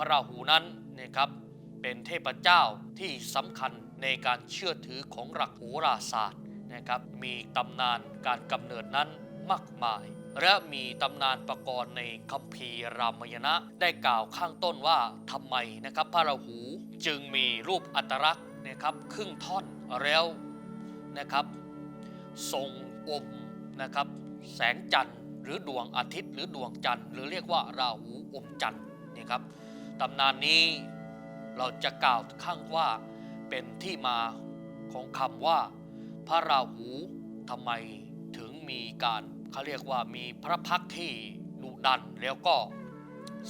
ระราหูนั้นนะครับเป็นเทพเจ้าที่สำคัญในการเชื่อถือของหลักโหราศาสตร์นะครับมีตำนานการกำเนิดนั้นมากมาย และมีตำนานประกรณ์ในคัมภีร์รามายณะได้กล่าวข้างต้นว่าทำไมนะครับพระราหูจึงมีรูปอัตลักษณ์นะครับครึ่งท่อนแล้วนะครับทรงอมนะครับแสงจันทร์หรือดวงอาทิตย์หรือดวงจันทร์หรือเรียกว่าราหูอมจันทร์นี่ครับ ตำนานนี้เราจะกล่าวข้างว่าเป็นที่มาของคำว่า พระราหูทำไมถึงมีการเขาเรียกว่ามีพระพักตร์ที่ดุดันแล้วก็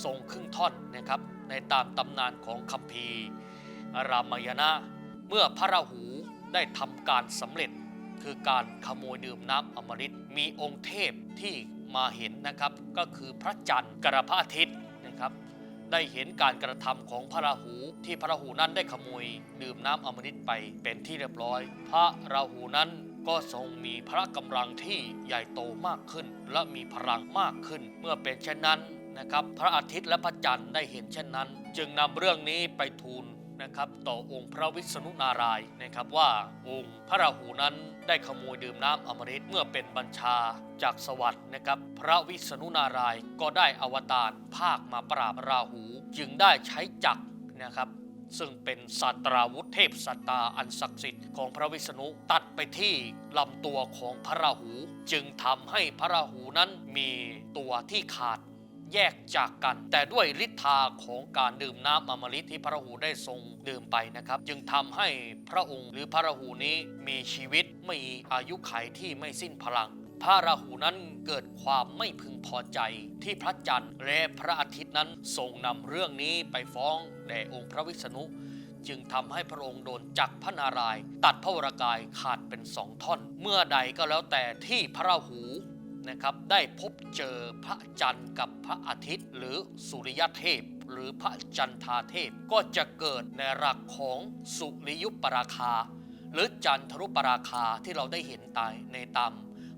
ทรงครึ่งท่อนนะครับในตามตำนานของคัมภีร์รามายณะเมื่อพระราหูได้ทำการสำเร็จ คือการขโมยดื่มน้ำอมฤตมีองค์เทพที่มาเห็นนะครับ ก็คือพระจันทร์กระพระอาทิตย์นะครับ ได้เห็นการกระทำของพระราหูที่พระราหูนั้นได้ขโมย ดื่มน้ำอมฤตไปเป็นที่เรียบร้อย พระราหูนั้นก็ทรงมีพระกำลังที่ใหญ่โตมากขึ้น และมีพลังมากขึ้น เมื่อเป็นเช่นนั้นนะครับ พระอาทิตย์และพระจันทร์ได้เห็นเช่นนั้น จึงนำเรื่องนี้ไปทูลนะครับ ต่อองค์พระวิษณุนารายนะครับว่าองค์พระราหูนั้น ได้ขโมยดื่มน้ำอมฤตเมื่อเป็นบัญชาจากสวรรค์นะครับ พระวิษณุนารายก็ได้อวตารภาคมาปราบราหู จึงได้ใช้จักรนะครับ ซึ่งเป็นสัตราวุธเทพสัตตาอันศักดิ์สิทธิ์ของพระวิษณุตัดไปที่ลำตัวของพระราหู จึงทำให้พระราหูนั้นมีตัวที่ขาด แยกจากกัน แต่ด้วยฤทธาของการดื่มน้ำอมฤตที่พระหูได้ทรงดื่มไปนะครับ จึงทำให้พระองค์หรือพระหูนี้มีชีวิตมีอายุไขที่ไม่สิ้นพลังพระราหูนั้นเกิดความไม่พึงพอใจที่พระจันทร์และพระอาทิตย์นั้นทรงนำเรื่องนี้ไปฟ้องแด่องค์พระวิษณุ จึงทำให้พระองค์โดนจักพระนาราย ตัดพระวรากายขาดเป็นสองท่อน เมื่อใดก็แล้วแต่ที่พระราหู นะครับได้พบเจอพระจันทร์กับพระอาทิตย์ หรือสุริยเทพ หรือพระจันทาเทพก็จะเกิดในหลักของสุริยุปราคา หรือจันทรุปราคาที่เราได้เห็นตายในตาม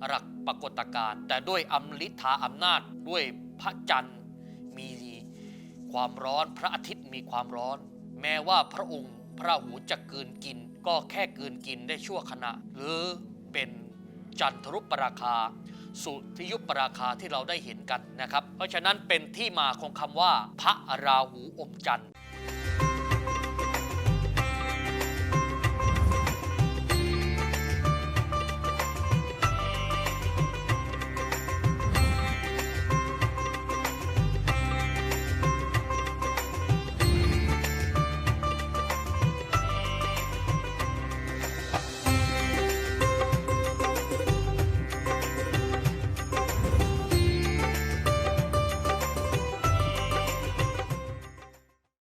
หลักปรากฏการณ์แต่ด้วยอำลิธาอำนาจด้วยพระจันทร์มีความร้อนพระอาทิตย์มีความร้อน แม้ว่าพระองค์พระหูจะกืนกิน ก็แค่กืนกินได้ชั่วขณะ หรือเป็นจันทรุปราคา สุริยุปราคาที่เราได้เห็นกันนะครับ เพราะฉะนั้นเป็นที่มาของคำว่า พระราหูอมจันทร์